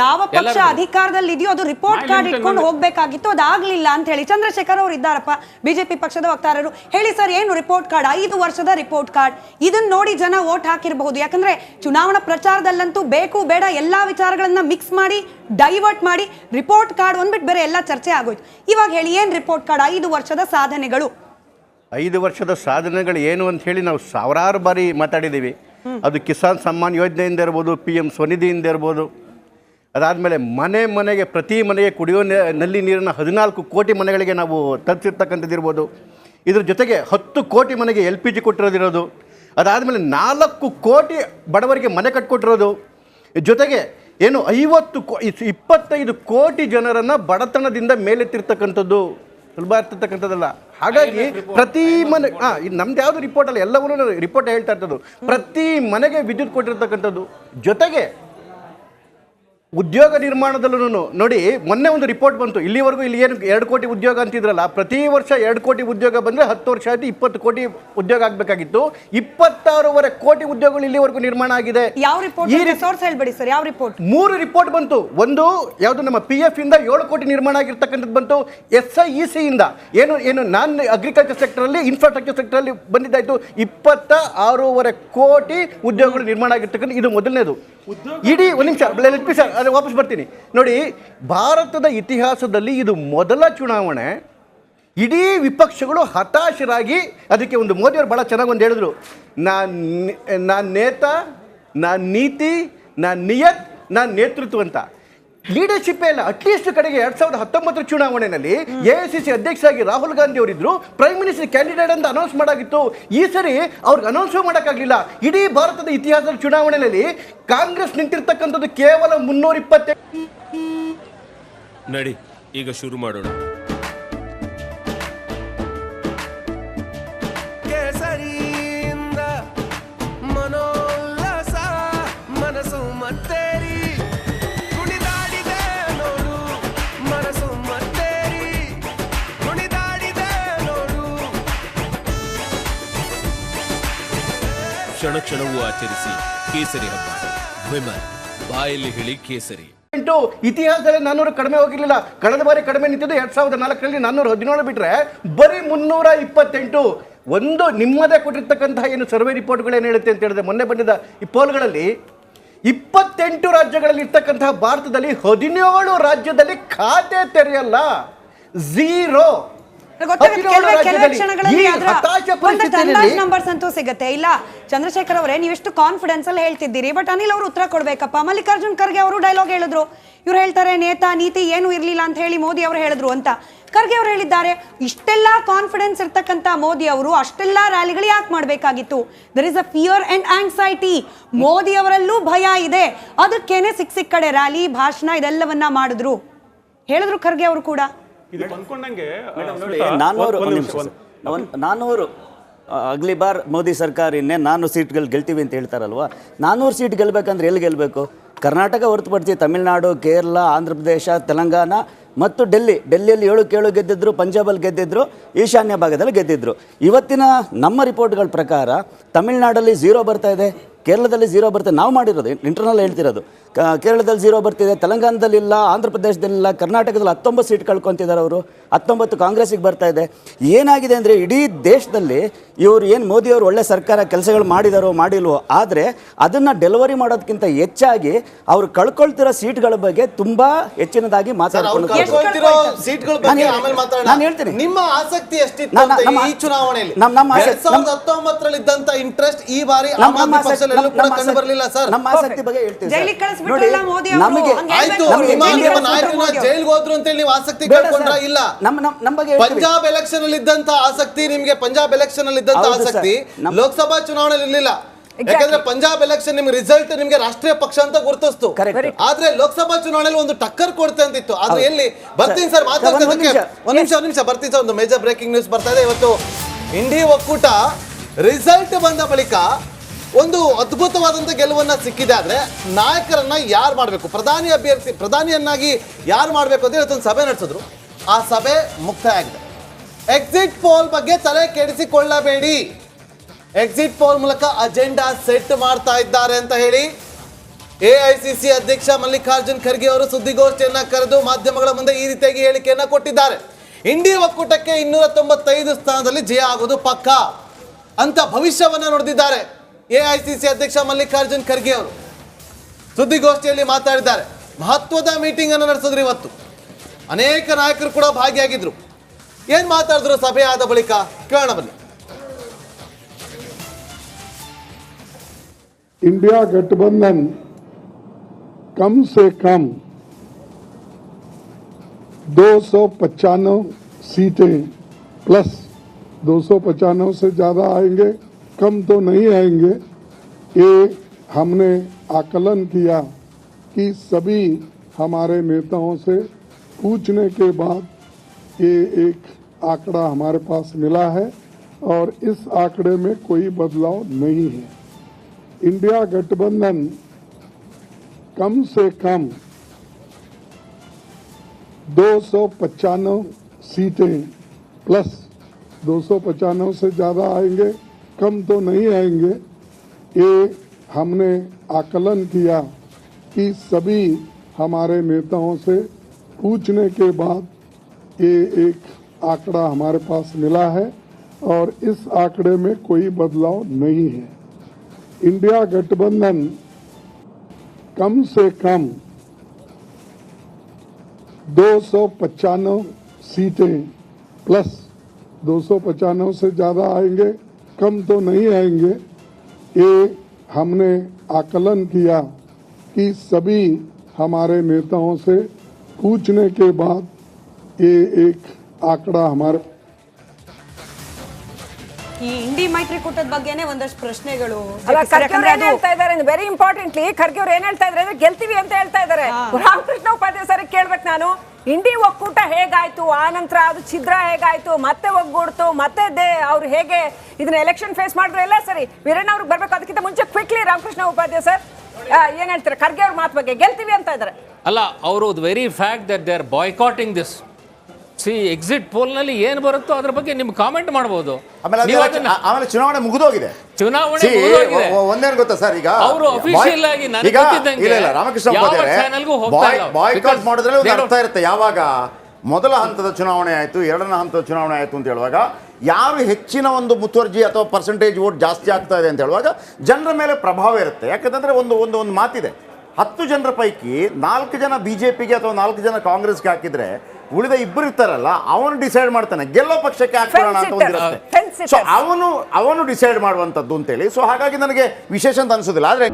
ಯಾವ ಪಕ್ಷ. ಅಧಿಕಾರದಲ್ಲಿ ಇದೆಯೋ ಅದು ರಿಪೋರ್ಟ್ ಕಾರ್ಡ್ ಇಟ್ಕೊಂಡು ಹೋಗ್ಬೇಕಾಗಿತ್ತು ಅದಾಗ್ಲಿಲ್ಲ ಅಂತ ಹೇಳಿ ಚಂದ್ರಶೇಖರ್ ಅವರು ಇದ್ದಾರಪ್ಪ ಬಿಜೆಪಿ ಪಕ್ಷದ ವಕ್ತಾರರು. ಹೇಳಿ ಸರ್ ಏನು ರಿಪೋರ್ಟ್ ಕಾರ್ಡ್ ಐದು ವರ್ಷದ ರಿಪೋರ್ಟ್ ಕಾರ್ಡ್ ಇದನ್ನ ನೋಡಿ ಜನ ವೋಟ್ ಹಾಕಿರಬಹುದು. ಯಾಕಂದ್ರೆ ಚುನಾವಣಾ ಪ್ರಚಾರದಲ್ಲಂತೂ ಬೇಕು ಬೇಡ ಎಲ್ಲಾ ವಿಚಾರಗಳನ್ನ ಮಿಕ್ಸ್ ಮಾಡಿ ಡೈವರ್ಟ್ ಮಾಡಿ ರಿಪೋರ್ಟ್ ಕಾರ್ಡ್ ಒಂದ್ಬಿಟ್ಟು ಬೇರೆ ಎಲ್ಲ ಚರ್ಚೆ ಆಗೋಯ್ತು. ಇವಾಗ ಹೇಳಿ ಏನ್ ರಿಪೋರ್ಟ್ ಕಾರ್ಡ್ ಐದು ವರ್ಷದ ಸಾಧನೆಗಳು. ಐದು ವರ್ಷದ ಸಾಧನೆಗಳು ಏನು ಅಂತ ಹೇಳಿ ನಾವು ಸಾವಿರಾರು ಬಾರಿ ಮಾತಾಡಿದ್ದೀವಿ. ಅದು ಕಿಸಾನ್ ಸಮ್ಮಾನ್ ಯೋಜನೆಯಿಂದ ಇರ್ಬೋದು ಪಿ ಎಂ ಸ್ವನಿಧಿಯಿಂದ ಇರ್ಬೋದು ಅದಾದಮೇಲೆ ಮನೆ ಮನೆಗೆ ಪ್ರತಿ ಮನೆಗೆ ಕುಡಿಯೋ ನಲ್ಲಿ ನೀರನ್ನು ಹದಿನಾಲ್ಕು ಕೋಟಿ ಮನೆಗಳಿಗೆ ನಾವು ತರಿಸಿರ್ತಕ್ಕಂಥದ್ದಿರ್ಬೋದು ಇದ್ರ ಜೊತೆಗೆ ಹತ್ತು ಕೋಟಿ ಮನೆಗೆ ಎಲ್ ಪಿ ಜಿ ಕೊಟ್ಟಿರೋದಿರೋದು ಅದಾದಮೇಲೆ ನಾಲ್ಕು ಕೋಟಿ ಬಡವರಿಗೆ ಮನೆ ಕಟ್ಕೊಟ್ಟಿರೋದು. ಜೊತೆಗೆ ಏನು ಐವತ್ತು ಕೋ ಇಪ್ಪತ್ತೈದು ಕೋಟಿ ಜನರನ್ನು ಬಡತನದಿಂದ ಮೇಲೆತ್ತಿರ್ತಕ್ಕಂಥದ್ದು. ಸುಲಭ ಇರ್ತಕ್ಕಂಥದ್ದಲ್ಲ ಹಾಗಾಗಿ ಪ್ರತಿ ಮನೆ ಹಾಂ ಇದು ನಮ್ದು ಯಾವುದು ರಿಪೋರ್ಟ್ ಅಲ್ಲ ಎಲ್ಲವನ್ನೂ ರಿಪೋರ್ಟ್ ಹೇಳ್ತಾ ಇರ್ತದ್ದು. ಪ್ರತಿ ಮನೆಗೆ ವಿದ್ಯುತ್ ಕೊಟ್ಟಿರ್ತಕ್ಕಂಥದ್ದು. ಜೊತೆಗೆ ಉದ್ಯೋಗ ನಿರ್ಮಾಣದಲ್ಲೂ ನೋಡಿ ಮೊನ್ನೆ ಒಂದು ರಿಪೋರ್ಟ್ ಬಂತು. ಇಲ್ಲಿವರೆಗೂ ಇಲ್ಲಿ ಏನು ಎರಡು ಕೋಟಿ ಉದ್ಯೋಗ ಅಂತಿದ್ರಲ್ಲ ಪ್ರತಿ ವರ್ಷ ಎರಡು ಕೋಟಿ ಉದ್ಯೋಗ ಬಂದರೆ ಹತ್ತು ವರ್ಷ ಆಯಿತು ಇಪ್ಪತ್ತು ಕೋಟಿ ಉದ್ಯೋಗ ಆಗಬೇಕಾಗಿತ್ತು. ಇಪ್ಪತ್ತಾರೂವರೆ ಕೋಟಿ ಉದ್ಯೋಗಗಳು ಇಲ್ಲಿವರೆಗೂ ನಿರ್ಮಾಣ ಆಗಿದೆ. ಯಾವ ರಿಪೋರ್ಟ್ ಸೋರ್ಸ್ ಹೇಳ್ಬೇಡಿ ಸರ್ ಯಾವ ರಿಪೋರ್ಟ್ ಮೂರು ರಿಪೋರ್ಟ್ ಬಂತು. ಒಂದು ಯಾವುದು ನಮ್ಮ ಪಿ ಎಫ್ ಇಂದ ಏಳು ಕೋಟಿ ನಿರ್ಮಾಣ ಆಗಿರ್ತಕ್ಕಂಥದ್ದು ಬಂತು. ಎಸ್ ಐ ಇ ಸಿ ಇಂದ. ಏನು ಏನು ನಾನ್ ಅಗ್ರಿಕಲ್ಚರ್ ಸೆಕ್ಟರಲ್ಲಿ ಇನ್ಫ್ರಾಸ್ಟ್ರಕ್ಚರ್ ಸೆಕ್ಟರಲ್ಲಿ ಬಂದಿದ್ದಾಯಿತು. ಇಪ್ಪತ್ತ ಆರೂವರೆ ಕೋಟಿ ಉದ್ಯೋಗಗಳು ನಿರ್ಮಾಣ ಆಗಿರ್ತಕ್ಕಂಥ ಇದು ಮೊದಲನೇದು. ಇಡೀ ಒಂದು ನಿಮಿಷ ಸರ್ ಅದು ವಾಪಸ್ ಬರ್ತೀನಿ. ನೋಡಿ, ಭಾರತದ ಇತಿಹಾಸದಲ್ಲಿ ಇದು ಮೊದಲ ಚುನಾವಣೆ. ಇಡೀ ವಿಪಕ್ಷಗಳು ಹತಾಶರಾಗಿ ಅದಕ್ಕೆ ಒಂದು ಮೋದಿಯವರು ಭಾಳ ಚೆನ್ನಾಗಿ ಒಂದು ಹೇಳಿದ್ರು. ನಾನು ನಾನು ನೇತ, ನಾನು ನೀತಿ, ನಾನು ನಿಯತ್, ನಾನು ನೇತೃತ್ವ ಅಂತ. ಲೀಡರ್ಶಿಪ್ ಇಲ್ಲ ಅಟ್ಲೀಸ್ಟ್ ಕಡೆಗೆ ಎರಡ್ ಸಾವಿರದ ಹತ್ತೊಂಬತ್ತರ ಚುನಾವಣೆಯಲ್ಲಿ ಎಐಸಿಸಿ ಅಧ್ಯಕ್ಷರಾಗಿ ರಾಹುಲ್ ಗಾಂಧಿ ಅವರಿದ್ರು ಪ್ರೈಮ್ ಮಿನಿಸ್ಟರ್ ಕ್ಯಾಂಡಿಡೇಟ್ ಅಂತ ಅನೌನ್ಸ್ ಮಾಡಾಗಿತ್ತು. ಈ ಸರಿ ಅವ್ರಿಗೆ ಅನೌನ್ಸ್ ಮಾಡೋಕ್ಕಾಗಲಿಲ್ಲ. ಇಡೀ ಭಾರತದ ಇತಿಹಾಸದ ಚುನಾವಣೆಯಲ್ಲಿ ಕಾಂಗ್ರೆಸ್ ನಿಂತಿರ್ತಕ್ಕಂಥದ್ದು ಕೇವಲ ಮುನ್ನೂರ ಇಪ್ಪತ್ತೆ ನಡಿ, ಈಗ ಶುರು ಮಾಡೋಣ. ಕ್ಷಣ ಕ್ಷಣವೂ ಆಚರಿಸಿ ಕೇಸರಿ ಹಬ್ಬ. ವಿಮಲ್, ಬಾಯಲ್ಲಿ ಹೇಳಿ ಕೇಸರಿ. ಎಂಟು, ಇತಿಹಾಸದಲ್ಲಿ ನಾನ್ನೂರು ಕಡಿಮೆ ಹೋಗಿರಲಿಲ್ಲ. ಕಳೆದ ಬಾರಿ ಕಡಿಮೆ ನಿಂತಿದ್ದು ಎರಡ್ ಸಾವಿರದ ನಾಲ್ಕರಲ್ಲಿ ನಾನ್ನೂರ ಹದಿನೇಳು ಬಿಟ್ರೆ ಬರೀ ಮುನ್ನೂರ ಇಪ್ಪತ್ತೆಂಟು. ಒಂದು ನಿಮ್ಮದೇ ಕೊಟ್ಟಿರ್ತಕ್ಕಂತಹ ಏನು ಸರ್ವೆ ರಿಪೋರ್ಟ್ಗಳು ಏನು ಹೇಳುತ್ತೆ ಅಂತ ಹೇಳಿದ್ರೆ ಮೊನ್ನೆ ಬಂದಿದ್ದ ಈ ಪೋಲ್ಗಳಲ್ಲಿ ಇಪ್ಪತ್ತೆಂಟು ರಾಜ್ಯಗಳಲ್ಲಿ ಇರ್ತಕ್ಕಂತಹ ಭಾರತದಲ್ಲಿ ಹದಿನೇಳು ರಾಜ್ಯದಲ್ಲಿ ಖಾತೆ ತೆರೆಯಲ್ಲ. ಝೀರೋ. ನಂಬರ್ಸ್ ಅಂತೂ ಸಿಗುತ್ತೆ. ಇಲ್ಲ ಚಂದ್ರಶೇಖರ್ ಅವರೇ ನೀವೆಷ್ಟು ಕಾನ್ಫಿಡೆನ್ಸ್ ಅಲ್ಲಿ ಹೇಳ್ತಿದ್ದೀರಿ ಬಟ್ ಅನಿಲ್ ಅವರು ಉತ್ತರ ಕೊಡ್ಬೇಕಪ್ಪ. ಮಲ್ಲಿಕಾರ್ಜುನ್ ಖರ್ಗೆ ಅವರು ಡೈಲಾಗ್ ಹೇಳಿದ್ರು. ಇವ್ರು ಹೇಳ್ತಾರೆ ನೇತಾ ನೀತಿ ಏನು ಇರ್ಲಿಲ್ಲ ಅಂತ ಹೇಳಿ ಮೋದಿ ಅವರು ಹೇಳಿದ್ರು ಅಂತ. ಖರ್ಗೆ ಅವರು ಹೇಳಿದ್ದಾರೆ ಇಷ್ಟೆಲ್ಲ ಕಾನ್ಫಿಡೆನ್ಸ್ ಇರ್ತಕ್ಕಂಥ ಮೋದಿ ಅವರು ಅಷ್ಟೆಲ್ಲ ರ್ಯಾಲಿಗಳು ಯಾಕೆ ಮಾಡಬೇಕಾಗಿತ್ತು? There is a fear and anxiety Modi ಅವರಲ್ಲೂ ಭಯ ಇದೆ. ಅದಕ್ಕೇನೆ ಸಿಕ್ ಸಿಕ್ ಕಡೆ ರ್ಯಾಲಿ ಭಾಷಣ ಇದೆಲ್ಲವನ್ನ ಮಾಡಿದ್ರು. ಹೇಳಿದ್ರು ಖರ್ಗೆ ಅವರು ಕೂಡ. ನಾನ್ನೂರು ಅಗ್ಲಿ ಬಾರ್ ಮೋದಿ ಸರ್ಕಾರ ಇನ್ನೇ ನಾನ್ನೂರು ಸೀಟ್ಗಳು ಗೆಲ್ತೀವಿ ಅಂತ ಹೇಳ್ತಾರಲ್ವಾ? ನಾನ್ನೂರು ಸೀಟ್ ಗೆಲ್ಬೇಕಂದ್ರೆ ಎಲ್ಲಿ ಗೆಲ್ಲಬೇಕು ಕರ್ನಾಟಕ ಹೊರತುಪಡಿಸಿ ತಮಿಳುನಾಡು ಕೇರಳ ಆಂಧ್ರ ಪ್ರದೇಶ ತೆಲಂಗಾಣ ಮತ್ತು ಡೆಲ್ಲಿ. ಡೆಲ್ಲಿಯಲ್ಲಿ ಏಳು ಕೇಳು ಗೆದ್ದಿದ್ರು ಪಂಜಾಬಲ್ಲಿ ಗೆದ್ದಿದ್ರು ಈಶಾನ್ಯ ಭಾಗದಲ್ಲಿ ಗೆದ್ದಿದ್ರು. ಇವತ್ತಿನ ನಮ್ಮ ರಿಪೋರ್ಟ್ಗಳ ಪ್ರಕಾರ ತಮಿಳುನಾಡಲ್ಲಿ ಝೀರೋ ಬರ್ತಾ ಇದೆ. ಕೇರಳದಲ್ಲಿ ಝೀರೋ ಬರ್ತದೆ ನಾವು ಮಾಡಿರೋದು ಇಂಟರ್ನಲ್ ಹೇಳ್ತಿರೋದು. ಕೇರಳದಲ್ಲಿ ಝೀರೋ ಬರ್ತಿದೆ ತೆಲಂಗಾಣದಲ್ಲಿ ಇಲ್ಲ ಆಂಧ್ರ ಪ್ರದೇಶದಲ್ಲಿಲ್ಲ ಕರ್ನಾಟಕದಲ್ಲಿ ಹತ್ತೊಂಬತ್ತು ಸೀಟ್ ಕಳ್ಕೊತಿದ್ದಾರೆ ಅವರು. ಹತ್ತೊಂಬತ್ತು ಕಾಂಗ್ರೆಸ್ಸಿಗೆ ಬರ್ತಾ ಇದೆ. ಏನಾಗಿದೆ ಅಂದರೆ ಇಡೀ ದೇಶದಲ್ಲಿ ಇವರು ಏನು ಮೋದಿಯವರು ಒಳ್ಳೆ ಸರ್ಕಾರ ಕೆಲಸಗಳು ಮಾಡಿದಾರೋ ಮಾಡಿಲ್ವೋ ಆದರೆ ಅದನ್ನು ಡೆಲಿವರಿ ಮಾಡೋದಕ್ಕಿಂತ ಹೆಚ್ಚಾಗಿ ಅವರು ಕಳ್ಕೊಳ್ತಿರೋ ಸೀಟ್ಗಳ ಬಗ್ಗೆ ತುಂಬ ಹೆಚ್ಚಿನದಾಗಿ ಮಾತಾಡ್ಕೊಂಡು ಕಳ್ಕೊಳ್ತಿರೋ ಸೀಟ್ಗಳ ಬಗ್ಗೆ ನಾನು ಆಮೇಲೆ ಮಾತಾಡೋಣ. ನಾನು ಹೇಳ್ತೀನಿ. ನಿಮ್ಮ ಆಸಕ್ತಿ ಎಷ್ಟಿತ್ತು ನಮ್ಮ- ಈ ಚುನಾವಣೆಯಲ್ಲಿ? ನಮ್ಮ- ನಮ್ಮ ಆಸಕ್ತಿ- ಎರಡ್ ಸಾವಿರದ ನಮ್ಮ- ಹತ್ತೊಂಬತ್ತರಲ್ಲಿ ಇದ್ದಂತ ಇಂಟ್ರೆಸ್ಟ್ ಈ ಬಾರಿ ಕೂಡ ಕಂಡು ಬರಲಿಲ್ಲ ಸರ್ ನಮ್ಮ ಆಸಕ್ತಿ ಬಗ್ಗೆ ಹೇಳ್ತೀವಿ ಜೈಲಿಗೆ ಸರ್. ಕಳಿಸ್ಬಿಟ್ರಲ್ಲ ಮೋದಿ ಅವರು. ನಮಗೆ ಹಂಗೆ ಆಯ್ತು ಹೇಳ್ಬೇಕು. ನಿಮ್ಮ ಜೈಲಿಗೆ ನಿಮ್ಮ ಕಳಿಸ್ಬಿಟ್ರು ನಾಯಕನ ಮೋದಿ ಅವರು. ಜೈಲ್ಗೆ ಹೋದ್ರು ಅಂತ ಹೇಳಿ ನೀವು ಆಸಕ್ತಿ ಬೇಡ ಕಳ್ಕೊಂಡ್ರ ಸರ್. ಇಲ್ಲ ನಮ್ಮ ನಮ್ಮ ನಮ್ಮ ಬಗ್ಗೆ ಹೇಳ್ತೀವಿ. ಪಂಜಾಬ್ ಎಲೆಕ್ಷನ್ ಅಲ್ಲಿ ಇದ್ದಂತ ಆಸಕ್ತಿ ನಿಮ್ಗೆ ಪಂಜಾಬ್ ಎಲೆಕ್ಷನ್ ಅಲ್ಲಿ ಇದ್ದಂತ ಹೌದು ಸರ್. ಆಸಕ್ತಿ ಲೋಕಸಭಾ ಚುನಾವಣೆಯಲ್ಲಿ ಇರ್ಲಿಲ್ಲ Exactly. ಯಾಕಂದ್ರೆ ಪಂಜಾಬ್ ಎಲೆಕ್ಷನ್ ನಿಮ್ಗೆ ರಿಸಲ್ಟ್ ನಿಮ್ಗೆ ರಾಷ್ಟ್ರೀಯ ಪಕ್ಷ ಅಂತ ಗುರುತಿಸ್ತು Correct. ಆದ್ರೆ ಲೋಕಸಭಾ ಚುನಾವಣೆಯಲ್ಲಿ ಒಂದು ಟಕ್ಕರ್ ಕೊಡ್ತೆ ಅಂತಿತ್ತು ಆದ್ರೆ ಹೌದು. ಎಲ್ಲಿ ಬರ್ತೀನಿ ಸರ್, ಸರ್ ಮಾತಾಡ್ತೀನಿ ಒಂದ್ ನಿಮಿಷ. ಒಂದ್ ನಿಮಿಷ ಒಂದ್ ನಿಮಿಷ ಬರ್ತೀನಿ ಸರ್ ಒಂದು ಮೇಜರ್ ಬ್ರೇಕಿಂಗ್ ನ್ಯೂಸ್ ಬರ್ತಾ ಇದೆ ಇವತ್ತು ಇಂಡಿ ಒಕ್ಕೂಟ ರಿಸಲ್ಟ್ ಬಂದ ಬಳಿಕ ಒಂದು ಅದ್ಭುತವಾದಂಥ ಗೆಲುವನ್ನ ಸಿಕ್ಕಿದೆ ಆದ್ರೆ ನಾಯಕರನ್ನ ಯಾರು ಮಾಡಬೇಕು? ಪ್ರಧಾನಿ ಅಭ್ಯರ್ಥಿ ಪ್ರಧಾನಿಯನ್ನಾಗಿ ಯಾರು ಮಾಡಬೇಕು ಅಂತ ಇವತ್ತೊಂದು ಸಭೆ ನಡೆಸಿದ್ರು. ಆ ಸಭೆ ಮುಕ್ತಾಯ ಆಗಿದೆ. ಎಕ್ಸಿಟ್ ಪೋಲ್ ಬಗ್ಗೆ ತಲೆ ಕೆಡಿಸಿಕೊಳ್ಳಬೇಡಿ. ಎಕ್ಸಿಟ್ ಪೋಲ್ ಮೂಲಕ ಅಜೆಂಡಾ ಸೆಟ್ ಮಾಡ್ತಾ ಇದ್ದಾರೆ ಅಂತ ಹೇಳಿ ಎಐಸಿಸಿ ಅಧ್ಯಕ್ಷ ಮಲ್ಲಿಕಾರ್ಜುನ್ ಖರ್ಗೆ ಅವರು ಸುದ್ದಿಗೋಷ್ಠಿಯನ್ನ ಕರೆದು ಮಾಧ್ಯಮಗಳ ಮುಂದೆ ಈ ರೀತಿಯಾಗಿ ಹೇಳಿಕೆಯನ್ನ ಕೊಟ್ಟಿದ್ದಾರೆ. ಇಂಡಿ ಒಕ್ಕೂಟಕ್ಕೆ ಇನ್ನೂರ ಸ್ಥಾನದಲ್ಲಿ ಜಯ ಆಗೋದು ಪಕ್ಕ ಅಂತ ಭವಿಷ್ಯವನ್ನ ನುಡಿದಿದ್ದಾರೆ. ಎಐಸಿಸಿ ಅಧ್ಯಕ್ಷ ಮಲ್ಲಿಕಾರ್ಜುನ್ ಖರ್ಗೆ ಅವರು ಸುದ್ದಿಗೋಷ್ಠಿಯಲ್ಲಿ ಮಾತಾಡಿದ್ದಾರೆ ಮಹತ್ವದ ಮೀಟಿಂಗ್ ಅನ್ನು ನಡೆಸಿದ್ರು ಇವತ್ತು ಅನೇಕ ನಾಯಕರು ಕೂಡ ಭಾಗಿಯಾಗಿದ್ರು ಏನ್ ಮಾತಾಡಿದ್ರು ಸಭೆ ಆದ ಬಳಿಕ ಕೇಳೋಣ ಬನ್ನಿ इंडिया गठबंधन कम से कम दो सौ पचानवे सीटें प्लस दो सौ पचानवे से ज़्यादा आएंगे कम तो नहीं आएँगे। ये हमने आकलन किया कि सभी हमारे नेताओं से पूछने के बाद ये एक आंकड़ा हमारे पास मिला है और इस आंकड़े में कोई बदलाव नहीं है। इंडिया गठबंधन कम से कम दो सीटें प्लस दो से ज़्यादा आएँगे। कम तो नहीं आएँगे। ये हमने आकलन किया कि सभी हमारे नेताओं से पूछने के बाद ये एक आंकड़ा हमारे पास मिला है और इस आंकड़े में कोई बदलाव नहीं है। इंडिया गठबंधन कम से कम दो सीटें प्लस दो से ज़्यादा आएँगे। कम तो नहीं आएँगे। ये हमने आकलन किया कि सभी हमारे नेताओं से पूछने के बाद ये एक आंकड़ा हमारे ಈ ಇಂಡಿ ಮೈತ್ರಿಕೂಟದ ಬಗ್ಗೆನೇ ಒಂದಷ್ಟು ಪ್ರಶ್ನೆಗಳು ಅಲ್ಲ ಸರ್, ಯಾಕಂದ್ರೆ ಏನ್ ಅದು ಹೇಳ್ತಾ ಇದಾರೆ ವೆರಿ ಇಂಪಾರ್ಟೆಂಟ್ಲಿ ಖರ್ಗೆ ಅವ್ರು ಏನ್ ಹೇಳ್ತಾ ಇದ್ದಾರೆ ಅಂದ್ರೆ ಗೆಲ್ತೀವಿ ಅಂತ ಹೇಳ್ತಾ ಇದ್ದಾರೆ ರಾಮಕೃಷ್ಣ ಉಪಾಧ್ಯಾಯ ಸರ್ ಕೇಳ್ಬೇಕು ನಾನು. ಇಂಡಿ ಒಕ್ಕೂಟ ಹೇಗಾಯ್ತು? ಆ ನಂತರ ಅದು ಛಿದ್ರ ಹೇಗಾಯ್ತು? ಮತ್ತೆ ಒಗ್ಗೂಡ್ತು? ಮತ್ತೆ ದೇ ಅವ್ರು ಹೇಗೆ ಇದನ್ನ ಎಲೆಕ್ಷನ್ ಫೇಸ್ ಮಾಡಿದ್ರು? ಎಲ್ಲ ಸರಿ. ವೀರಣ್ಣ ಅವ್ರಿಗೆ ಬರ್ಬೇಕು. ಅದಕ್ಕಿಂತ ಮುಂಚೆ ಕ್ವಿಕ್ಲಿ ರಾಮಕೃಷ್ಣ ಉಪಾಧ್ಯಾಯ ಸರ್ ಏನ್ ಹೇಳ್ತಾರೆ? ಖರ್ಗೆ ಅವ್ರ ಮಾತು ಬಗ್ಗೆ ಗೆಲ್ತೀವಿ ಅಂತ ಇದಾರೆ ಅಲ್ಲ ಅವರು very fact that they are boycotting this C exit ಪೋಲ್ನಲ್ಲಿ ಏನು ಬರುತ್ತೋ ಅದ್ರ ಬಗ್ಗೆ ನಿಮ್ಗೆ ಕಾಮೆಂಟ್ ಮಾಡ್ಬೋದು. ಆಮೇಲೆ ಚುನಾವಣೆ ಮುಗಿದೋಗಿದೆ. ಚುನಾವಣೆ ಒಂದೇನ್ ಗೊತ್ತಾ ಸರ್ ಈಗ? ಅವರು ಅಫಿಷಿಯಲ್ ಆಗಿ ಇಲ್ಲ ಇಲ್ಲ ರಾಮಕೃಷ್ಣ. ಬಾಯ್ಕಾಟ್ ಮಾಡಿದ್ರೆ ಅರ್ಥ ಇರುತ್ತೆ. ಯಾವಾಗ? ಮೊದಲ ಹಂತದ ಚುನಾವಣೆ ಆಯಿತು ಎರಡನೇ ಹಂತದ ಚುನಾವಣೆ ಆಯಿತು ಅಂತ ಹೇಳುವಾಗ ಯಾರು ಹೆಚ್ಚಿನ ಒಂದು ಮುತುವರ್ಜಿ ಅಥವಾ ಪರ್ಸೆಂಟೇಜ್ ವೋಟ್ ಜಾಸ್ತಿ ಆಗ್ತಾ ಇದೆ ಅಂತ ಹೇಳುವಾಗ ಜನರ ಮೇಲೆ ಪ್ರಭಾವ ಇರುತ್ತೆ. ಯಾಕಂತಂದ್ರೆ ಒಂದು ಒಂದು ಒಂದು ಮಾತಿದೆ. ಹತ್ತು ಜನರ ಪೈಕಿ ನಾಲ್ಕು ಜನ ಬಿ ಜೆ ಪಿಗೆ ಅಥವಾ ನಾಲ್ಕು ಜನ ಕಾಂಗ್ರೆಸ್ಗೆ ಹಾಕಿದ್ರೆ ಉಳಿದ ಇಬ್ಬರು ಇರ್ತಾರಲ್ಲ ಅವನು ಡಿಸೈಡ್ ಮಾಡ್ತಾನೆ ಗೆಲ್ಲೋ ಪಕ್ಷಕ್ಕೆ ಹಾಕ್ಕೊಳ್ಳೋಣ ಅಂತ ಒಂದಿರುತ್ತೆ. ಸೊ ಅವನು ಅವನು ಡಿಸೈಡ್ ಮಾಡುವಂಥದ್ದು ಅಂತೇಳಿ. ಸೊ ಹಾಗಾಗಿ ನನಗೆ ವಿಶೇಷ ಅಂತ ಅನ್ಸೋದಿಲ್ಲ ಆದರೆ